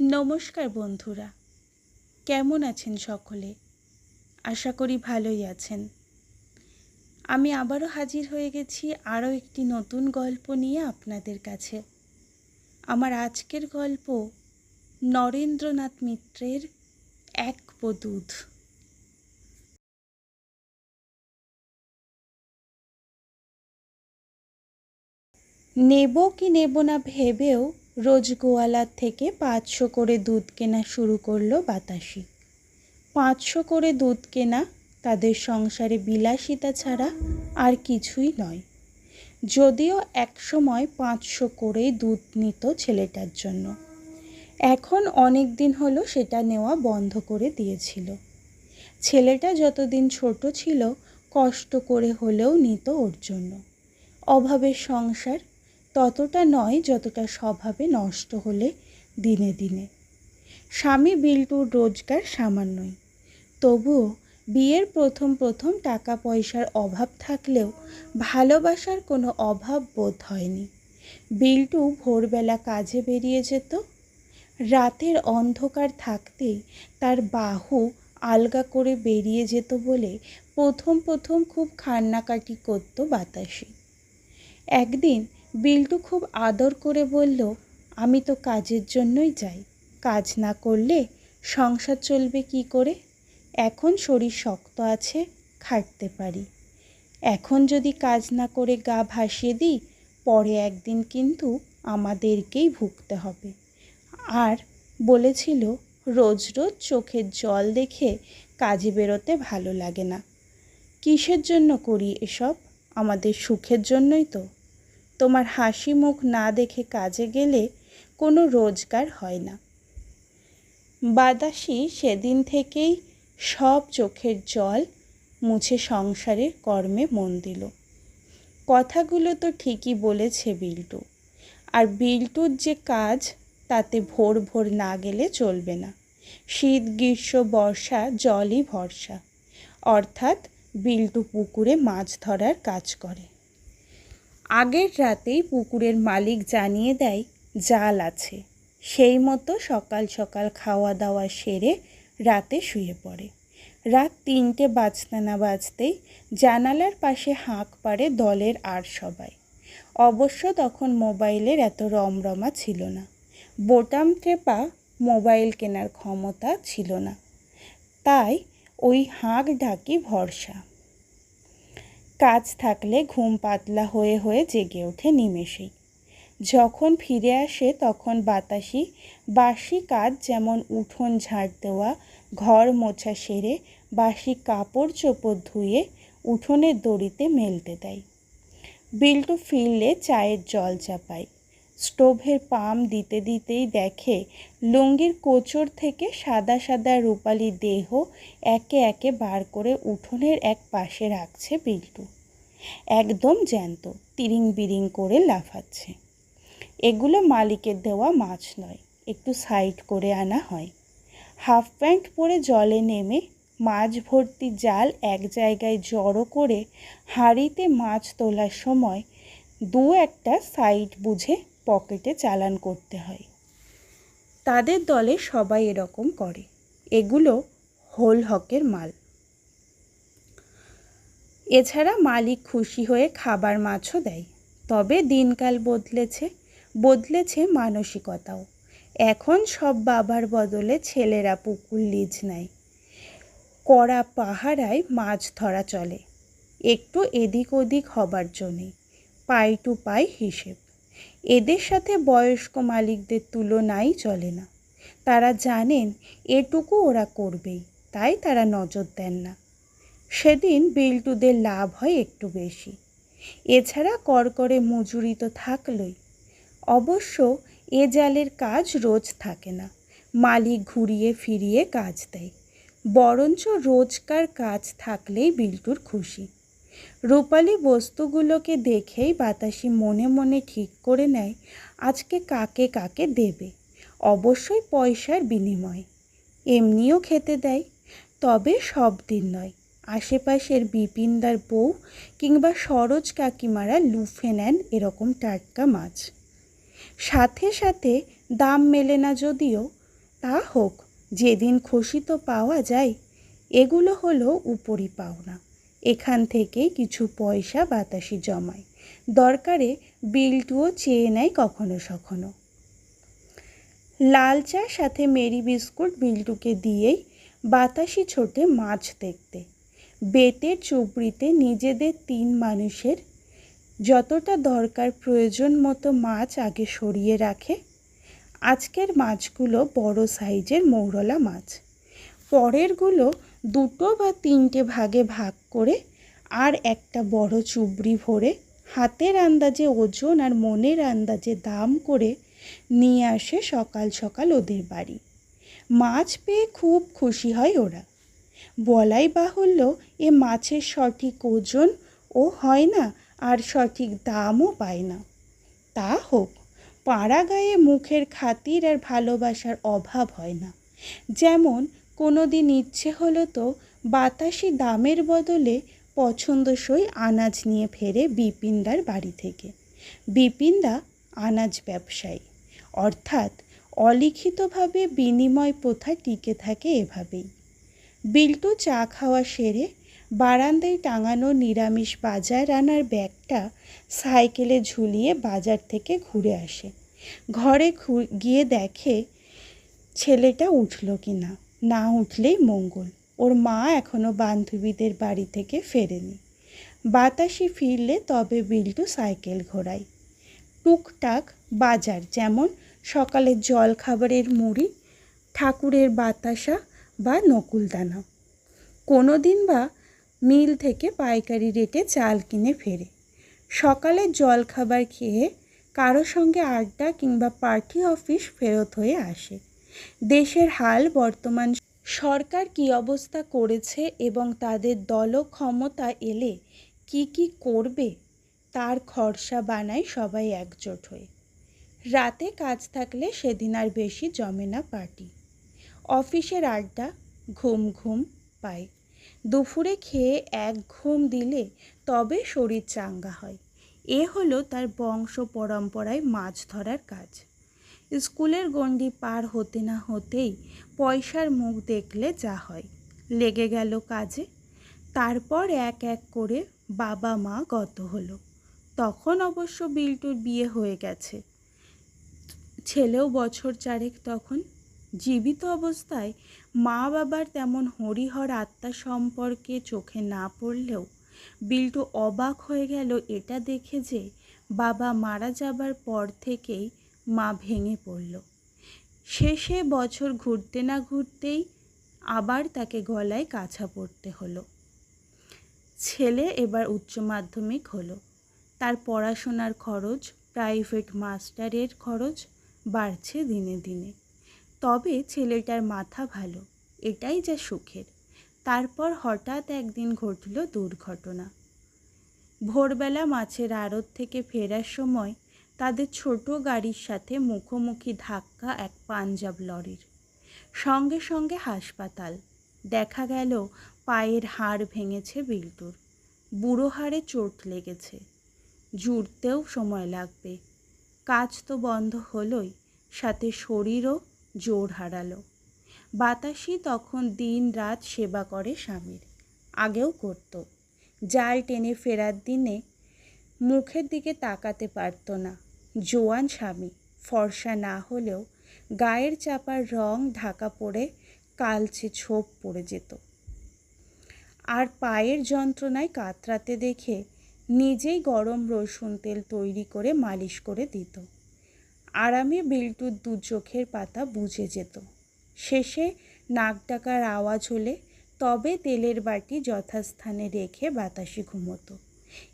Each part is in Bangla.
নমস্কার বন্ধুরা। কেমন আছেন সকলে? আশা করি ভালোই আছেন। আমি আবারও হাজির হয়ে গেছি আরও একটি নতুন গল্প নিয়ে আপনাদের কাছে। আমার আজকের গল্প নরেন্দ্রনাথ মিত্রের এক পো দুধ নেব কি নেব না ভেবেও রোজ গোয়ালার থেকে পাঁচশো করে দুধ কেনা শুরু করল বাতাসি। পাঁচশো করে দুধ কেনা তাদের সংসারে বিলাসিতা ছাড়া আর কিছুই নয়। যদিও একসময় পাঁচশো করেই দুধ নিত ছেলেটার জন্য। এখন অনেক দিন হলো সেটা নেওয়া বন্ধ করে দিয়েছিল। ছেলেটা যতদিন ছোট ছিল, কষ্ট করে হলেও নিত ওর জন্য। অভাবের সংসার ততটা নয় যতটা স্বভাবে নষ্ট হলে দিনে দিনে। স্বামী বিল্টুর রোজগার সামান্যই। তবুও বিয়ের প্রথম প্রথম টাকা পয়সার অভাব থাকলেও ভালোবাসার কোনো অভাব বোধ হয়নি। বিল্টু ভোরবেলা কাজে বেরিয়ে যেত। রাতের অন্ধকার থাকতেই তার বাহু আলগা করে বেরিয়ে যেত বলে প্রথম প্রথম খুব কান্নাকাটি করতো বাতাসে। একদিন বিল্টু খুব আদর করে বলল, আমি তো কাজের জন্যই যাই। কাজ না করলে সংসার চলবে কি করে? এখন শরীর শক্ত আছে, খাটতে পারি। এখন যদি কাজ না করে গা ভাসিয়ে দিই, পরে একদিন কিন্তু আমাদেরকেই ভুগতে হবে। আর বলেছিল, রোজ রোজ চোখের জল দেখে কাজে বেরোতে ভালো লাগে না। কিসের জন্য করি এসব? আমাদের সুখের জন্যই তো। তোমার হাসি মুখ না দেখে কাজে গেলে কোনো রোজগার হয় না। বাদাসি সেদিন থেকেই সব চোখের জল মুছে সংসারের কর্মে মন দিল। কথাগুলো তো ঠিকই বলেছে বিল্টু। আর বিল্টুর যে কাজ, তাতে ভোর ভোর না গেলে চলবে না। শীত, গ্রীষ্ম, বর্ষা, জলই ভরসা। অর্থাৎ বিল্টু পুকুরে মাছ ধরার কাজ করে। আগের রাতেই পুকুরের মালিক জানিয়ে দেয়, জাল আছে। সেই মতো সকাল সকাল খাওয়া দাওয়া সেরে রাতে শুয়ে পড়ে। রাত তিনটে বাজতে না বাজতেই জানালার পাশে হাঁক পাড়ে দলের আর সবাই। অবশ্য তখন মোবাইলের এত রমরমা ছিল না। বোটাম টেপা মোবাইল কেনার ক্ষমতা ছিল না। তাই ওই হাঁক ডাকি ভরসা। কাজ থাকলে ঘুম পাতলা হয়ে হয়ে জেগে ওঠে নিমেষেই। যখন ফিরে আসে তখন বাতাসি, বাসি কাজ যেমন উঠোন ঝাড় দেওয়া, ঘর মোছা সেরে বাসি কাপড় চোপড় ধুয়ে উঠোনের দড়িতে মেলতে দেয়। বিল্টু ফিরলে চায়ের জল চাপায়। স্টোভের পাম দিতে দিতেই দেখে লুঙ্গির কোচর থেকে সাদা সাদা রূপালি দেহ একে একে বার করে উঠোনের এক পাশে রাখছে বিল্টু। একদম জ্যান্ত তিরিং বিরিং করে লাফাচ্ছে। এগুলো মালিকের দেওয়া মাছ নয়, একটু সাইড করে আনা হয়। হাফ প্যান্ট পরে জলে নেমে মাছ ভর্তি জাল এক জায়গায় জড়ো করে হাঁড়িতে মাছ তোলার সময় দু একটা সাইড বুঝে পকেটে চালান করতে হয়। তাদের দলে সবাই এরকম করে। এগুলো হোল হকের মাল। এছাড়া মালিক খুশি হয়ে খাবার মাছও দেয়। তবে দিনকাল বদলেছে বদলেছে মানসিকতাও। এখন সব বাবার বদলে ছেলেরা পুকুর লিজ নেয়। কড়া পাহারায় মাছ ধরা চলে। একটু এদিক ওদিক হবার জন্যে পাই টু পাই হিসেব। এদের সাথে বয়স্ক মালিকদের তুলনাই চলে না। তারা জানেন, এটুকু ওরা করবেই, তাই তারা নজর দেন না। সেদিন বিল্টুদের লাভ হয় একটু বেশি। এছাড়া করকরে মজুরি তো থাকলই। অবশ্য এ জালের কাজ রোজ থাকে না। মালিক ঘুরিয়ে ফিরিয়ে কাজ দেয়। বরঞ্চ রোজকার কাজ থাকলেই বিল্টুর খুশি। রূপালি বস্তুগুলোকে দেখেই বাতাসি মনে মনে ঠিক করে নেয়, আজকে কাকে কাকে দেবে। অবশ্যই পয়সার বিনিময়। এমনিও খেতে দেয়, তবে সব দিন নয়। আশেপাশের বিপিনদার বউ কিংবা সরোজ কাকিমারা লুফে নেন এরকম টাটকা মাছ। সাথে সাথে দাম মেলে না যদিও, তা হোক, যেদিন খুশি তো পাওয়া যায়, এগুলো হলো উপরি পাওনা। এখান থেকেই কিছু পয়সা বাতাসি জমায়। দরকারে বিলটুও চেয়ে নেয় কখনো সখনো। লাল চা সাথে মেরি বিস্কুট বিলটুকে দিয়েই বাতাসি ছোটে মাছ দেখতে। বেতের চুবড়িতে নিজেদের তিন মানুষের যতটা দরকার প্রয়োজন মতো মাছ আগে সরিয়ে রাখে। আজকের মাছগুলো বড় সাইজের মৌরলা মাছ। পরেরগুলো দুটো বা তিনটে ভাগে ভাগ করে আর একটা বড় চুবড়ি ভরে হাতের আন্দাজে ওজন আর মনের আন্দাজে দাম করে নিয়ে আসে সকাল সকাল ওদের বাড়ি। মাছ পেয়ে খুব খুশি হয় ওরা। বলাই বাহুল্য এ মাছের সঠিক ওজন ও হয় না আর সঠিক দামও পায় না। তা হোক, পাড়া গায়ে মুখের খাতির আর ভালোবাসার অভাব হয় না। যেমন কোনো দিন ইচ্ছে হলো তো বাতাসি দামের বদলে পছন্দসই আনাজ নিয়ে ফেরে বিপিনদার বাড়ি থেকে। বিপিনদা আনাজ ব্যবসায়ী। অর্থাৎ অলিখিতভাবে বিনিময় প্রথা টিকে থাকে এভাবেই। বিল্টু চা খাওয়া সেরে বারান্দায় টাঙানো নিরামিষ বাজার আনার ব্যাগটা সাইকেলে ঝুলিয়ে বাজার থেকে ঘুরে আসে। ঘরে গিয়ে দেখে ছেলেটা উঠল কি না না উঠলেই মঙ্গল। ওর মা এখনও বান্ধবীদের বাড়ি থেকে ফেরেনি। বাতাসি ফিরলে তবে বিল্টু সাইকেল ঘোরায়। টুকটাক বাজার যেমন সকালে জল খাবারের মুড়ি, ঠাকুরের বাতাসা বা নকুলদানা। কোনো দিন বা মিল থেকে পাইকারি রেটে চাল কিনে ফেরে। সকালে জল খাবার খেয়ে কারও সঙ্গে আড্ডা কিংবা পার্টি অফিস ফেরত হয়ে আসে। দেশের হাল বর্তমান সরকার কি অবস্থা করেছে এবং তাদের দল ক্ষমতা এলে কি কি করবে, তার খরসা বানায় সবাই একজোট হয়ে। রাতে কাজ থাকলে সেদিন আর বেশি জমে না পার্টি। অফিসের আড্ডা, ঘুম ঘুম পায়। দুপুরে খেয়ে এক ঘুম দিলে তবে শরীর চাঙ্গা হয়। এ হলো তার বংশ পরম্পরায় মাছ ধরার কাজ। স্কুলের গণ্ডি পার হতে না হতেই পয়সার মুখ দেখলে যা হয়। লেগে গেল কাজে। তারপর এক এক করে বাবা মা গত হলো। তখন অবশ্য বিল্টুর বিয়ে হয়ে গেছে। ছেলেও বছর চারেক তখন। জীবিত অবস্থায় মা বাবার তেমন হরিহর আত্মা সম্পর্কে চোখে না পড়লেও বিল্টু অবাক হয়ে গেল এটা দেখে যে বাবা মারা যাবার পর থেকেই মা ভেঙে পড়ল। শেষে বছর ঘুরতে না ঘুরতেই আবার তাকে গলায় কাছা পড়তে হলো। ছেলে এবার উচ্চ মাধ্যমিক হলো। তার পড়াশোনার খরচ, প্রাইভেট মাস্টারের খরচ বাড়ছে দিনে দিনে। তবে ছেলেটার মাথা ভালো, এটাই যা সুখের। তারপর হঠাৎ একদিন ঘটল দুর্ঘটনা। ভোরবেলা মাছের আড়ত থেকে ফেরার সময় তাদের ছোট গাড়ির সাথে মুখোমুখি ধাক্কা এক পাঞ্জাব লরির। সঙ্গে সঙ্গে হাসপাতাল। দেখা গেল পায়ের হাড় ভেঙেছে বিল্টুর বুড়ো হাড়ে চোট লেগেছে। জুড়তেও সময় লাগবে। কাজ তো বন্ধ হলোই, সাথে শরীরও জোর হারালো। বাতাসি তখন দিন রাত সেবা করে স্বামীর। আগেও করত। জাল টেনে ফেরার দিনে মুখের দিকে তাকাতে পারত না। জোয়ান স্বামী। ফর্সা না হলেও গায়ের চাপার রং ঢাকা পড়ে কালচে ছোপ পড়ে যেত। আর পায়ের যন্ত্রণায় কাতরাতে দেখে নিজেই গরম রসুন তেল তৈরি করে মালিশ করে দিত। আরামে বিল্টুর দু চোখের পাতা বুঝে যেত। শেষে নাক ডাকার আওয়াজ হলে তবে তেলের বাটি যথাস্থানে রেখে বাতাসে ঘুমতো।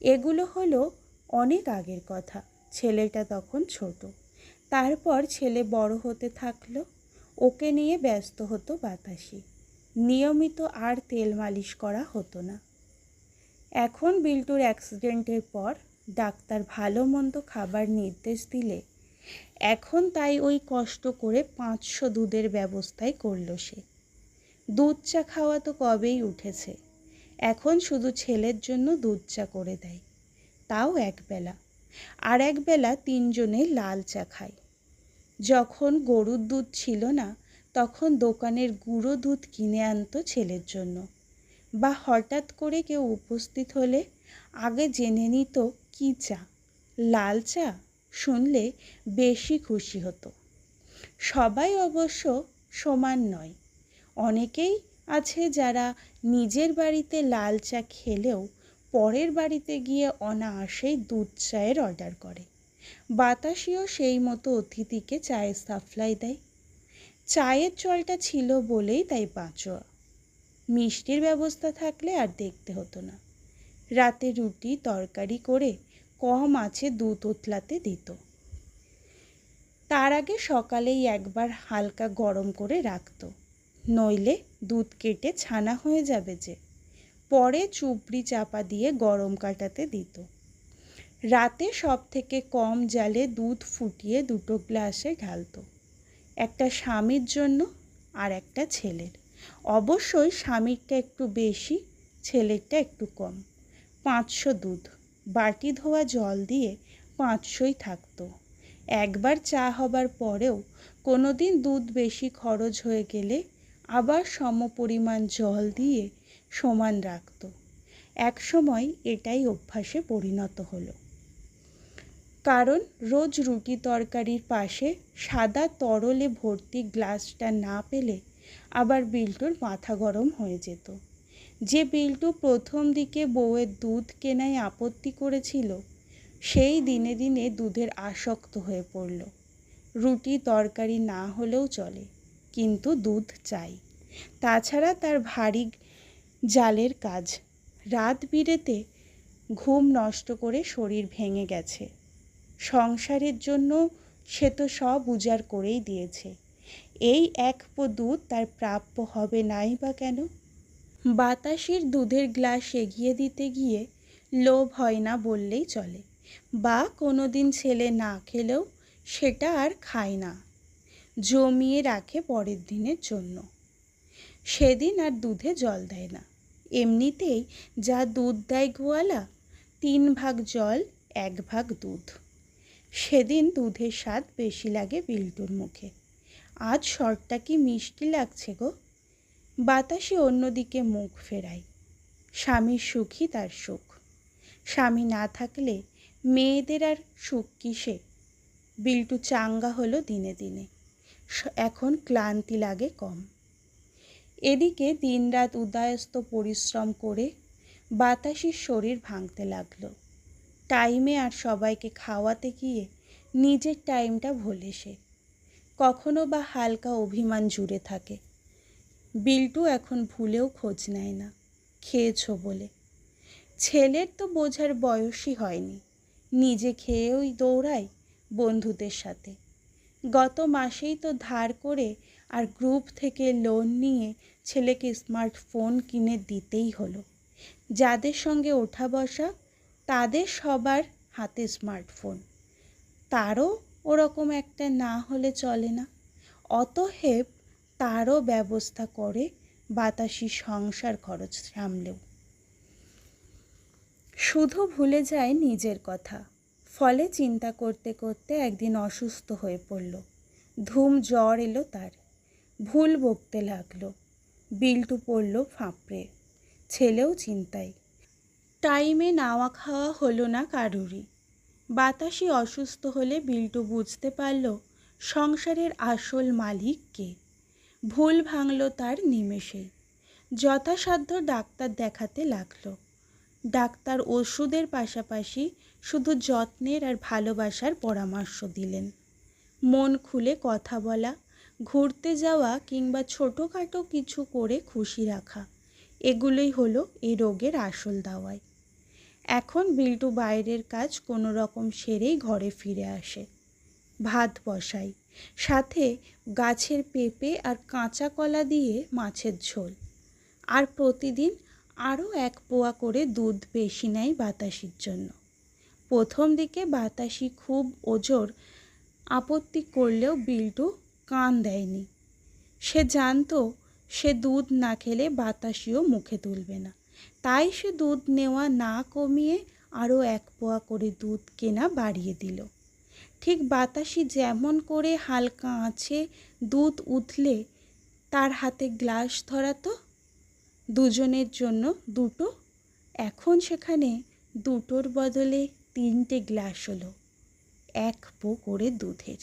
এগুলো হলো অনেক আগের কথা। ছেলেটা তখন ছোট। তারপর ছেলে বড় হতে থাকল, ওকে নিয়ে ব্যস্ত হতো বাতাসি। নিয়মিত আর তেল মালিশ করা হতো না। এখন বিল্টুর অ্যাক্সিডেন্টের পর ডাক্তার ভালো মন্দ খাবার নির্দেশ দিলে, এখন তাই ওই কষ্ট করে পাঁচশো দুধের ব্যবস্থাই করল সে। দুধ চা খাওয়া তো কবেই উঠেছে। এখন শুধু ছেলের জন্য দুধ চা করে দেয়। তাও একবেলা। আর একবেলা তিনজনে লাল চা খায় যখন গরুর দুধ ছিল না, তখন দোকানের গুঁড়ো দুধ কিনে আনতো ছেলের জন্য। বা হঠাৎ করে কেউ উপস্থিত হলে আগে জেনে নিত, কী চা? লাল চা? শুনলে বেশি খুশি হতো। সবাই অবশ্য সমান নয়। অনেকেই আছে যারা নিজের বাড়িতে লাল চা খেলেও পরের বাড়িতে গিয়ে অনায়াসেই দুধ চায়ের অর্ডার করে। বাতাসিও সেই মতো অতিথিকে চায়ের সাপ্লাই দেয়। চায়ের জলটা ছিল বলেই তাই পাঁচোয়া মিষ্টির ব্যবস্থা থাকলে আর দেখতে হতো না। রাতে রুটি, তরকারি করে কম আছে দুধ উতলাতে দিত। তার আগে সকালেই একবার হালকা গরম করে রাখতো। নইলে দুধ কেটে ছানা হয়ে যাবে যে। পরে চুপড়ি চাপা দিয়ে গরম কাটাতে দিত। রাতে সব থেকে কম জালে দুধ ফুটিয়ে দুটো গ্লাসে ঢালতো, একটা স্বামীর জন্য আর একটা ছেলের। অবশ্যই স্বামীরটা একটু বেশি, ছেলেরটা একটু কম। পাঁচশো দুধ, বাটি ধোয়া জল দিয়ে পাঁচশোই থাকতো। একবার চা হবার পরেও কোনো দিন দুধ বেশি খরচ হয়ে গেলে আবার সমপরিমাণ জল দিয়ে সমান রাখত। এক সময় এটাই অভ্যাসে পরিণত হলো। কারণ রোজ রুটি তরকারির পাশে সাদা তরলে ভর্তি গ্লাসটা না পেলে আবার বিল্টুর মাথা গরম হয়ে যেত। যে বিল্টু প্রথম দিকে বউয়ের দুধ কেনায় আপত্তি করেছিল, সেই দিনে দিনে দুধের আসক্ত হয়ে পড়ল। রুটি তরকারি না হলেও চলে, কিন্তু দুধ চাই। তাছাড়া তার ভারী জালের কাজ। রাত বিরেতে ঘুম নষ্ট করে শরীর ভেঙে গেছে। সংসারের জন্য সে তো সব উজাড় করেই দিয়েছে। এই এক পো দুধ তার প্রাপ্য হবে নাই বা কেন? বাতাসের দুধের গ্লাস এগিয়ে দিতে গিয়ে লোভ হয় না বললেই চলে। বা কোনো দিন ছেলে না খেলেও সেটা আর খায় না। জমিয়ে রাখে পরের দিনের জন্য। সেদিন আর দুধে জল দেয় না। এমনিতেই যা দুধ দেয় গোয়ালা, তিন ভাগ জল, এক ভাগ দুধ। সেদিন দুধের স্বাদ বেশি লাগে বিল্টুর মুখে। আজ শরটা কি মিষ্টি লাগছে গো? বাতাসে অন্যদিকে মুখ ফেরাই স্বামীর সুখই তার সুখ। স্বামী না থাকলে মেয়েদের আর সুখ কিসে? বিল্টু চাঙ্গা হলো দিনে দিনে। এখন ক্লান্তি লাগে কম। এদিকে দিনরাত উদয়স্ত পরিশ্রম করে বাতাসের শরীর ভাঙতে লাগল। টাইমে আর সবাইকে খাওয়াতে গিয়ে নিজের টাইমটা ভোলে সে। কখনো বা হালকা অভিমান জুড়ে থাকে। বিল্টু এখন ভুলেও খোঁজ নেয় না, খেয়েছ বলে। ছেলের তো বোঝার বয়সই হয়নি, নিজে খেয়েওই দৌড়ায় বন্ধুদের সাথে। গত মাসেই তো ধার করে আর গ্রুপ থেকে লোন নিয়ে ছেলেকে স্মার্টফোন কিনে দিতেই হলো। যাদের সঙ্গে ওঠা বসা, তাদের সবার হাতে স্মার্টফোন। তারও ওরকম একটা না হলে চলে না। অতহেব তারও ব্যবস্থা করে বাতাসি সংসার খরচ সামলেও। শুধু ভুলে যায় নিজের কথা। ফলে চিন্তা করতে করতে একদিন অসুস্থ হয়ে পড়ল। ধুম জ্বর এলো তার। ভুল বকতে লাগল। বিল্টু পড়ল ফাঁপড়ে। ছেলেও চিন্তায়। টাইমে নাওয়া খাওয়া হলো না কারুরই। বাতাসি অসুস্থ হলে বিল্টু বুঝতে পারল সংসারের আসল মালিক কে। ভুল ভাঙল তার নিমেষে। যথাসাধ্য ডাক্তার দেখাতে লাগল। ডাক্তার ওষুধের পাশাপাশি শুধু যত্নের আর ভালোবাসার পরামর্শ দিলেন। মন খুলে কথা বলা ঘুরতে যাওয়া কিংবা ছোটোখাটো কিছু করে খুশি রাখা। এগুলোই হলো এই রোগের আসল দাওয়াই। এখন বিল্টু বাইরের কাজ কোনো রকম সেরেই ঘরে ফিরে আসে। ভাত বসাই, সাথে গাছের পেঁপে আর কাঁচা কলা দিয়ে মাছের ঝোল। আর প্রতিদিন আরও এক পোয়া করে দুধ বেশি নেয় বাতাসির জন্য। প্রথম দিকে বাতাসি খুব ওজোর, আপত্তি করলেও বিল্টু কান দেয়নি। সে জানতো সে দুধ না খেলে বাতাসিও মুখে তুলবে না। তাই সে দুধ নেওয়া না কমিয়ে আরও এক পোয়া করে দুধ কেনা বাড়িয়ে দিল। ঠিক বাতাসি যেমন করে হালকা আঁচে দুধ উঠলে তার হাতে গ্লাস ধরা তো দুজনের জন্য দুটো। এখন সেখানে দুটোর বদলে তিনটে গ্লাস হলো, এক পো করে দুধের।